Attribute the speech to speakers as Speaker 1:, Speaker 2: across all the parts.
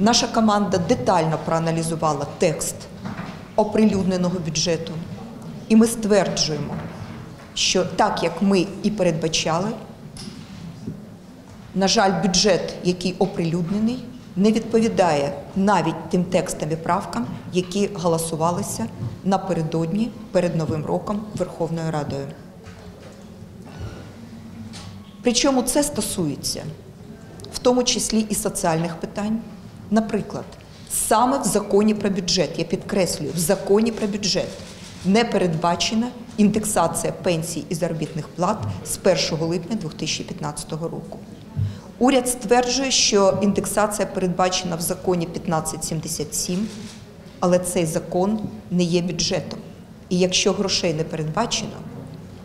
Speaker 1: Наша команда детально проаналізувала текст оприлюдненого бюджету, і ми стверджуємо, що так як ми і передбачали, на жаль, бюджет, який оприлюднений, не відповідає навіть тим текстам і правкам, які голосувалися напередодні перед Новим роком Верховною Радою. Причому це стосується в тому числі і соціальних питань. Наприклад, саме в законі про бюджет, я підкреслюю, в законі про бюджет не передбачена індексація пенсій і заробітних плат з 1 липня 2015 року. Уряд стверджує, що індексація передбачена в законі 1577, але цей закон не є бюджетом. І якщо грошей не передбачено,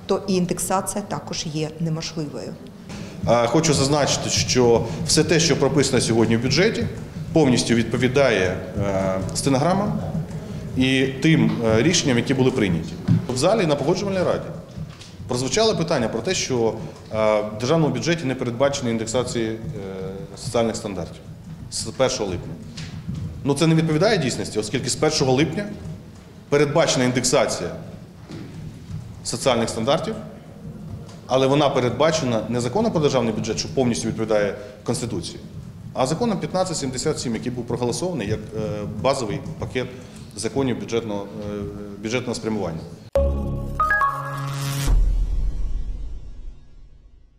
Speaker 1: то і індексація також є неможливою.
Speaker 2: Хочу зазначити, що все те, що прописано сьогодні в бюджеті, повністю відповідає е, стенограмам і тим е, рішенням, які були прийняті. В залі на погоджувальній раді прозвучало питання про те, що е, в державному бюджеті не передбачені індексації соціальних стандартів з 1 липня. Ну це не відповідає дійсності, оскільки з 1 липня передбачена індексація соціальних стандартів але вона передбачена не законом про державний бюджет, що повністю відповідає Конституції, а законом 1577, який був проголосований як е, базовий пакет законів бюджетного, е, бюджетного спрямування.